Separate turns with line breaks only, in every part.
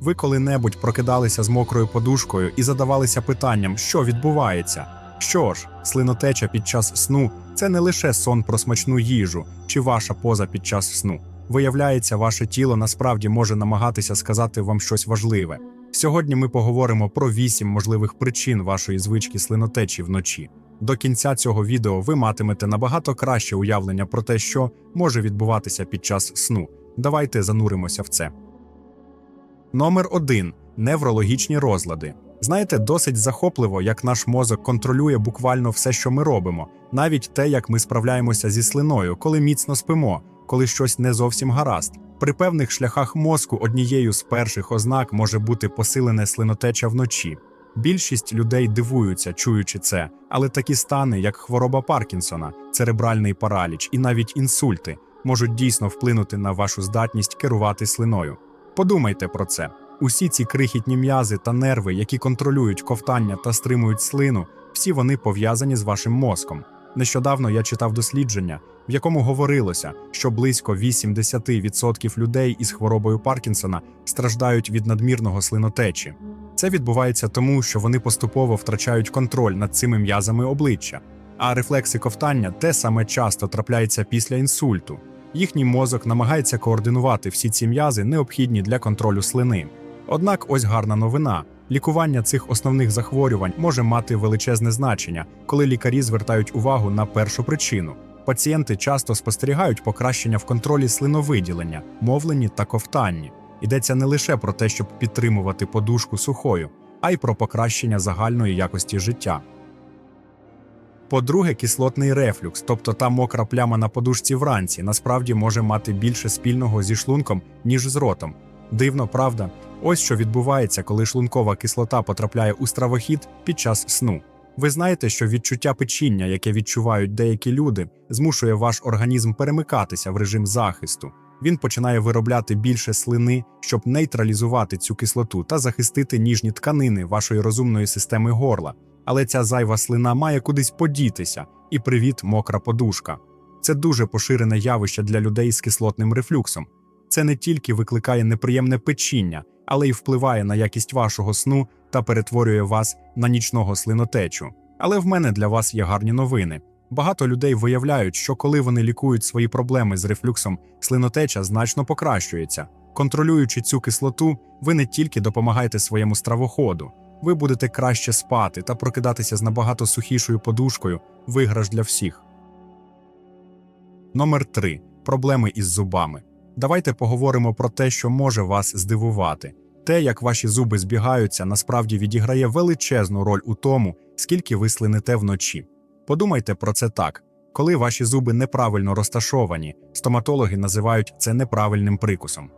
Ви коли-небудь прокидалися з мокрою подушкою і задавалися питанням, що відбувається. Що ж, слинотеча під час сну це не лише сон про смачну їжу чи ваша поза під час сну. Виявляється, ваше тіло насправді може намагатися сказати вам щось важливе. Сьогодні ми поговоримо про вісім можливих причин вашої звички слинотечі вночі. До кінця цього відео ви матимете набагато краще уявлення про те, що може відбуватися під час сну. Давайте зануримося в це. Номер 1. неврологічні розлади. Знаєте, досить захопливо, як наш мозок контролює буквально все, що ми робимо, навіть те, як ми справляємося зі слиною, коли міцно спимо, коли щось не зовсім гаразд. При певних шляхах мозку однією з перших ознак може бути посилене слинотеча вночі. Більшість людей дивуються, чуючи це, але такі стани, як хвороба Паркінсона, церебральний параліч і навіть інсульти, можуть дійсно вплинути на вашу здатність керувати слиною. Подумайте про це. Усі ці крихітні м'язи та нерви, які контролюють ковтання та стримують слину, всі вони пов'язані з вашим мозком. Нещодавно я читав дослідження, в якому говорилося, що близько 80% людей із хворобою Паркінсона страждають від надмірного слинотечі. Це відбувається тому, що вони поступово втрачають контроль над цими м'язами обличчя, а рефлекси ковтання те саме часто трапляється після інсульту. Їхній мозок намагається координувати всі ці м'язи, необхідні для контролю слини. Однак ось гарна новина: лікування цих основних захворювань може мати величезне значення, коли лікарі звертають увагу на першу причину. Пацієнти часто спостерігають покращення в контролі слиновиділення, мовленні та ковтанні. Йдеться не лише про те, щоб підтримувати подушку сухою, а й про покращення загальної якості життя. По-друге, кислотний рефлюкс, тобто та мокра пляма на подушці вранці, насправді може мати більше спільного зі шлунком, ніж з ротом. Дивно, правда? Ось що відбувається, коли шлункова кислота потрапляє у стравохід під час сну. Ви знаєте, що відчуття печіння, яке відчувають деякі люди, змушує ваш організм перемикатися в режим захисту. Він починає виробляти більше слини, щоб нейтралізувати цю кислоту та захистити ніжні тканини вашої розумної системи горла. Але ця зайва слина має кудись подітися, і привіт, мокра подушка. Це дуже поширене явище для людей з кислотним рефлюксом. Це не тільки викликає неприємне печіння, але й впливає на якість вашого сну та перетворює вас на нічного слинотечу. Але в мене для вас є гарні новини. Багато людей виявляють, що коли вони лікують свої проблеми з рефлюксом, слинотеча значно покращується. Контролюючи цю кислоту, ви не тільки допомагаєте своєму стравоходу, ви будете краще спати та прокидатися з набагато сухішою подушкою, виграш для всіх. Номер 3. Проблеми із зубами. Давайте поговоримо про те, що може вас здивувати. Те, як ваші зуби збігаються, насправді відіграє величезну роль у тому, скільки ви слините вночі. Подумайте про це так: коли ваші зуби неправильно розташовані, стоматологи називають це неправильним прикусом.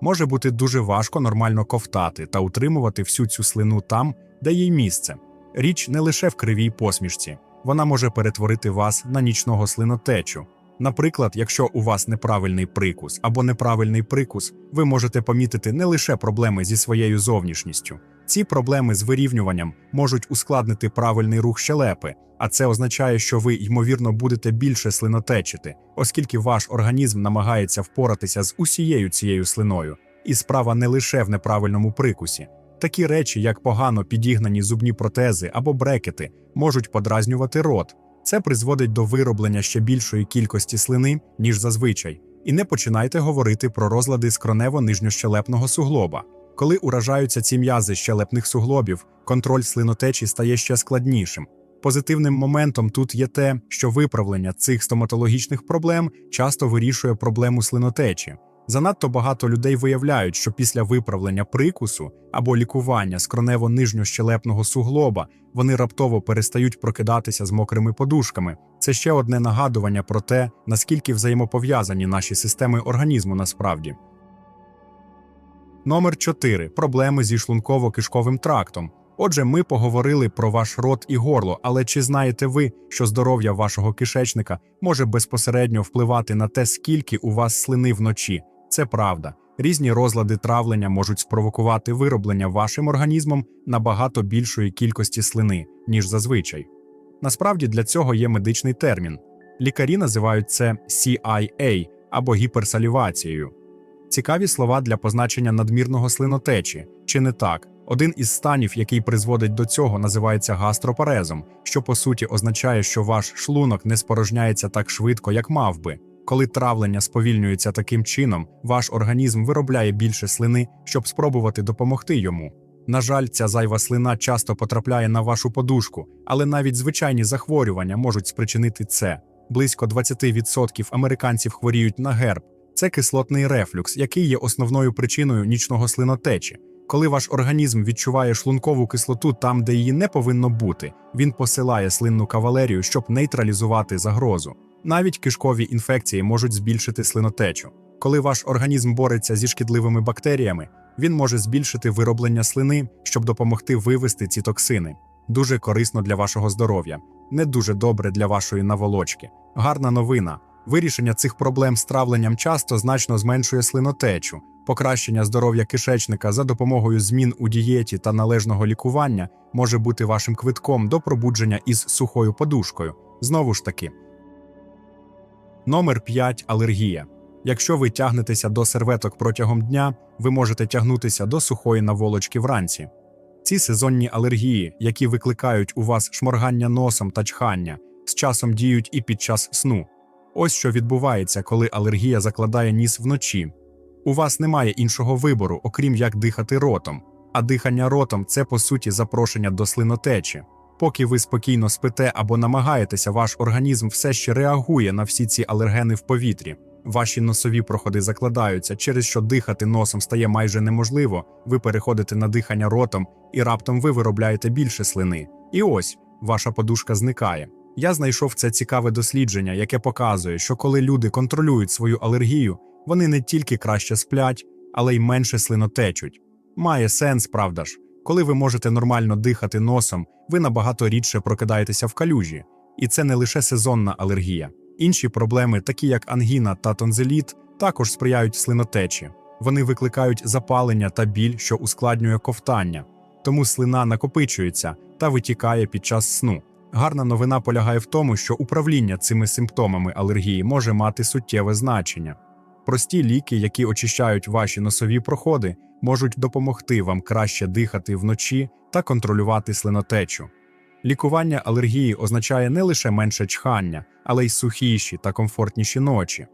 Може бути дуже важко нормально ковтати та утримувати всю цю слину там, де їй місце. Річ не лише в кривій посмішці, вона може перетворити вас на нічного слинотечу. Наприклад, якщо у вас неправильний прикус або неправильний прикус, ви можете помітити не лише проблеми зі своєю зовнішністю. Ці проблеми з вирівнюванням можуть ускладнити правильний рух щелепи, а це означає, що ви, ймовірно, будете більше слинотечити, оскільки ваш організм намагається впоратися з усією цією слиною. І справа не лише в неправильному прикусі. Такі речі, як погано підігнані зубні протези або брекети, можуть подразнювати рот. Це призводить до вироблення ще більшої кількості слини, ніж зазвичай. І не починайте говорити про розлади скронево-нижньощелепного суглоба. Коли уражаються ці м'язи щелепних суглобів, контроль слинотечі стає ще складнішим. Позитивним моментом тут є те, що виправлення цих стоматологічних проблем часто вирішує проблему слинотечі. Занадто багато людей виявляють, що після виправлення прикусу або лікування скронево-нижньощелепного суглоба вони раптово перестають прокидатися з мокрими подушками. Це ще одне нагадування про те, наскільки взаємопов'язані наші системи організму насправді. Номер 4. Проблеми зі шлунково-кишковим трактом. Отже, ми поговорили про ваш рот і горло, але чи знаєте ви, що здоров'я вашого кишечника може безпосередньо впливати на те, скільки у вас слини вночі? Це правда. Різні розлади травлення можуть спровокувати вироблення вашим організмом набагато більшої кількості слини, ніж зазвичай. Насправді для цього є медичний термін. Лікарі називають це CIA або гіперсалівацією. Цікаві слова для позначення надмірного слинотечі, чи не так? Один із станів, який призводить до цього, називається гастропарезом, що по суті означає, що ваш шлунок не спорожняється так швидко, як мав би. Коли травлення сповільнюється таким чином, ваш організм виробляє більше слини, щоб спробувати допомогти йому. На жаль, ця зайва слина часто потрапляє на вашу подушку, але навіть звичайні захворювання можуть спричинити це. Близько 20% американців хворіють на герб. Це кислотний рефлюкс, який є основною причиною нічного слинотечі. Коли ваш організм відчуває шлункову кислоту там, де її не повинно бути, він посилає слинну кавалерію, щоб нейтралізувати загрозу. Навіть кишкові інфекції можуть збільшити слинотечу. Коли ваш організм бореться зі шкідливими бактеріями, він може збільшити вироблення слини, щоб допомогти вивести ці токсини. Дуже корисно для вашого здоров'я, не дуже добре для вашої наволочки. Гарна новина. Вирішення цих проблем з травленням часто значно зменшує слинотечу. Покращення здоров'я кишечника за допомогою змін у дієті та належного лікування може бути вашим квитком до пробудження із сухою подушкою. Знову ж таки. Номер 5. Алергія. Якщо ви тягнетеся до серветок протягом дня, ви можете тягнутися до сухої наволочки вранці. Ці сезонні алергії, які викликають у вас шморгання носом та чхання, з часом діють і під час сну. Ось що відбувається, коли алергія закладає ніс вночі. У вас немає іншого вибору, окрім як дихати ротом, а дихання ротом це по суті запрошення до слинотечі. Поки ви спокійно спите або намагаєтеся, ваш організм все ще реагує на всі ці алергени в повітрі. Ваші носові проходи закладаються, через що дихати носом стає майже неможливо. Ви переходите на дихання ротом, і раптом ви виробляєте більше слини. І ось ваша подушка зникає. Я знайшов це цікаве дослідження, яке показує, що коли люди контролюють свою алергію, вони не тільки краще сплять, але й менше слинотечуть. Має сенс, правда ж? Коли ви можете нормально дихати носом, ви набагато рідше прокидаєтеся в калюжі. І це не лише сезонна алергія. Інші проблеми, такі як ангіна та тонзиліт, також сприяють слинотечі. Вони викликають запалення та біль, що ускладнює ковтання. Тому слина накопичується та витікає під час сну. Гарна новина полягає в тому, що управління цими симптомами алергії може мати суттєве значення. Прості ліки, які очищають ваші носові проходи, можуть допомогти вам краще дихати вночі та контролювати слинотечу. Лікування алергії означає не лише менше чхання, але й сухіші та комфортніші ночі.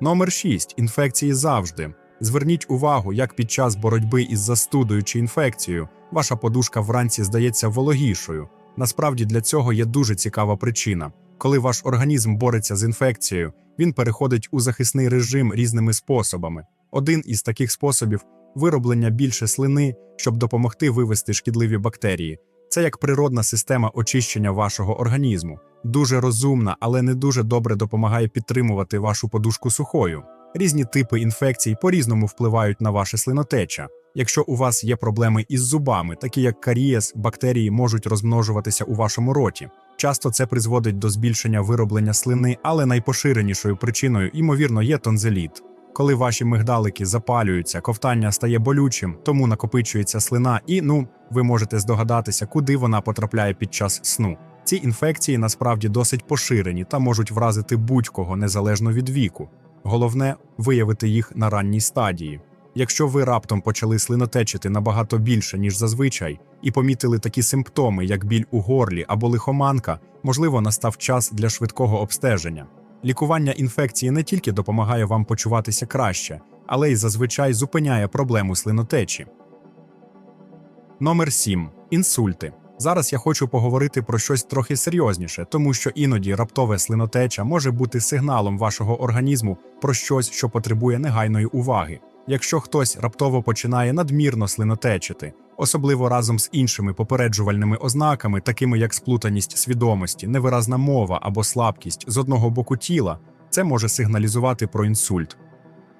Номер 6. Інфекції завжди. Зверніть увагу, як під час боротьби із застудою чи інфекцією ваша подушка вранці здається вологішою. Насправді для цього є дуже цікава причина. Коли ваш організм бореться з інфекцією, він переходить у захисний режим різними способами. Один із таких способів вироблення більше слини, щоб допомогти вивести шкідливі бактерії. Це як природна система очищення вашого організму. Дуже розумна, але не дуже добре допомагає підтримувати вашу подушку сухою. Різні типи інфекцій по-різному впливають на ваше слинотеча. Якщо у вас є проблеми із зубами, такі як карієс, бактерії можуть розмножуватися у вашому роті. Часто це призводить до збільшення вироблення слини, але найпоширенішою причиною, ймовірно, є тонзиліт. Коли ваші мигдалики запалюються, ковтання стає болючим, тому накопичується слина, і ну ви можете здогадатися, куди вона потрапляє під час сну. Ці інфекції насправді досить поширені та можуть вразити будь-кого незалежно від віку. Головне виявити їх на ранній стадії. Якщо ви раптом почали слинотечити набагато більше, ніж зазвичай, і помітили такі симптоми, як біль у горлі або лихоманка, можливо, настав час для швидкого обстеження. Лікування інфекції не тільки допомагає вам почуватися краще, але й зазвичай зупиняє проблему слинотечі. Номер 7. Інсульти. Зараз я хочу поговорити про щось трохи серйозніше, тому що іноді раптове слинотеча може бути сигналом вашого організму про щось, що потребує негайної уваги. Якщо хтось раптово починає надмірно слинотечити, особливо разом з іншими попереджувальними ознаками, такими як сплутаність свідомості, невиразна мова або слабкість з одного боку тіла, це може сигналізувати про інсульт.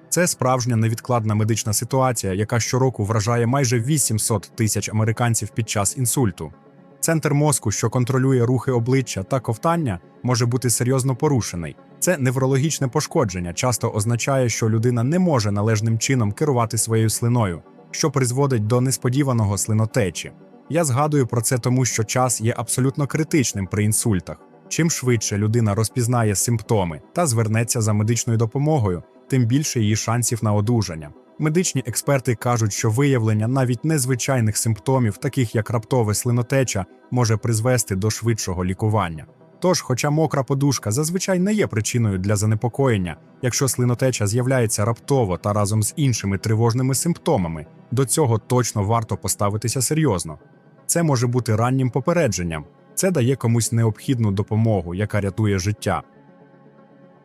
Це справжня невідкладна медична ситуація, яка щороку вражає майже 800 тисяч американців під час інсульту. Центр мозку, що контролює рухи обличчя та ковтання, може бути серйозно порушений. Це неврологічне пошкодження часто означає, що людина не може належним чином керувати своєю слиною, що призводить до несподіваного слинотечі. Я згадую про це тому, що час є абсолютно критичним при інсультах. Чим швидше людина розпізнає симптоми та звернеться за медичною допомогою, тим більше її шансів на одужання. Медичні експерти кажуть, що виявлення навіть незвичайних симптомів, таких як раптове слинотеча, може призвести до швидшого лікування. Тож, хоча мокра подушка зазвичай не є причиною для занепокоєння, якщо слинотеча з'являється раптово та разом з іншими тривожними симптомами, до цього точно варто поставитися серйозно. Це може бути раннім попередженням, це дає комусь необхідну допомогу, яка рятує життя.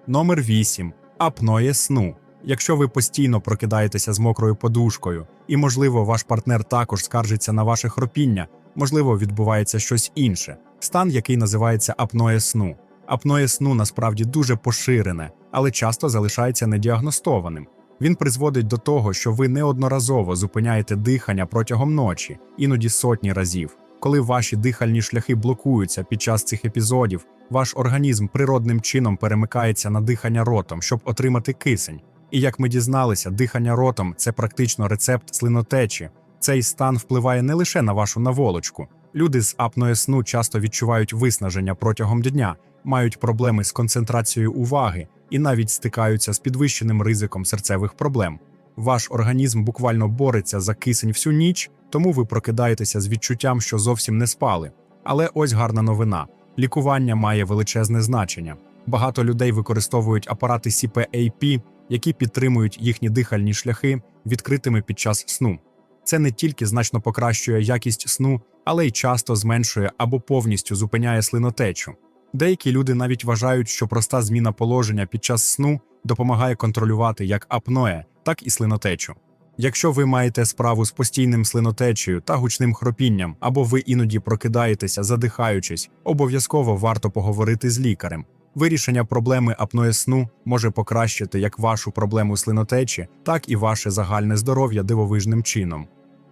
Номер 8. Апноє сну. Якщо ви постійно прокидаєтеся з мокрою подушкою, і, можливо, ваш партнер також скаржиться на ваше хропіння, можливо, відбувається щось інше, стан, який називається апноє сну. Апноє сну насправді дуже поширене, але часто залишається недіагностованим. Він призводить до того, що ви неодноразово зупиняєте дихання протягом ночі, іноді сотні разів. Коли ваші дихальні шляхи блокуються під час цих епізодів, ваш організм природним чином перемикається на дихання ротом, щоб отримати кисень. І як ми дізналися, дихання ротом це практично рецепт слинотечі. Цей стан впливає не лише на вашу наволочку. Люди з апноє сну часто відчувають виснаження протягом дня, мають проблеми з концентрацією уваги і навіть стикаються з підвищеним ризиком серцевих проблем. Ваш організм буквально бореться за кисень всю ніч, тому ви прокидаєтеся з відчуттям, що зовсім не спали. Але ось гарна новина: лікування має величезне значення. Багато людей використовують апарати CPAP, які підтримують їхні дихальні шляхи відкритими під час сну. Це не тільки значно покращує якість сну, але й часто зменшує або повністю зупиняє слинотечу. Деякі люди навіть вважають, що проста зміна положення під час сну допомагає контролювати як апноє, так і слинотечу. Якщо ви маєте справу з постійним слинотечею та гучним хропінням, або ви іноді прокидаєтеся, задихаючись, обов'язково варто поговорити з лікарем. Вирішення проблеми апноє сну може покращити як вашу проблему слинотечі, так і ваше загальне здоров'я дивовижним чином.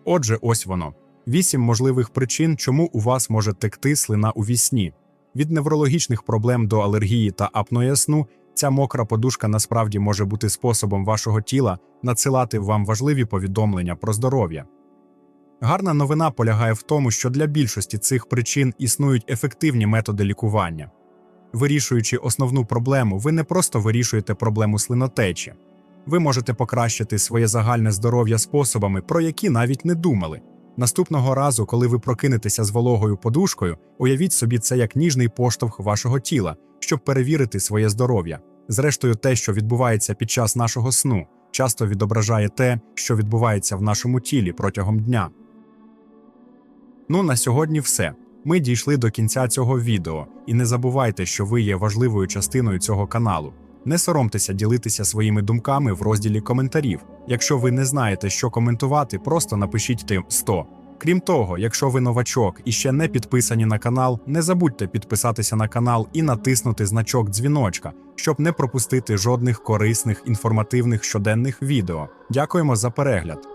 Отже, ось воно: вісім можливих причин, чому у вас може текти слина у вісні. Від неврологічних проблем до алергії та апноє сну ця мокра подушка насправді може бути способом вашого тіла надсилати вам важливі повідомлення про здоров'я. Гарна новина полягає в тому, що для більшості цих причин існують ефективні методи лікування. Вирішуючи основну проблему, ви не просто вирішуєте проблему слинотечі. Ви можете покращити своє загальне здоров'я способами, про які навіть не думали. Наступного разу, коли ви прокинетеся з вологою подушкою, уявіть собі це як ніжний поштовх вашого тіла, щоб перевірити своє здоров'я. Зрештою, те, що відбувається під час нашого сну, часто відображає те, що відбувається в нашому тілі протягом дня. Ну, на сьогодні все. Ми дійшли до кінця цього відео, і не забувайте, що ви є важливою частиною цього каналу. Не соромтеся ділитися своїми думками в розділі коментарів. Якщо ви не знаєте, що коментувати, просто напишіть тим 100. Крім того, якщо ви новачок і ще не підписані на канал, не забудьте підписатися на канал і натиснути значок дзвіночка, щоб не пропустити жодних корисних інформативних щоденних відео. Дякуємо за перегляд!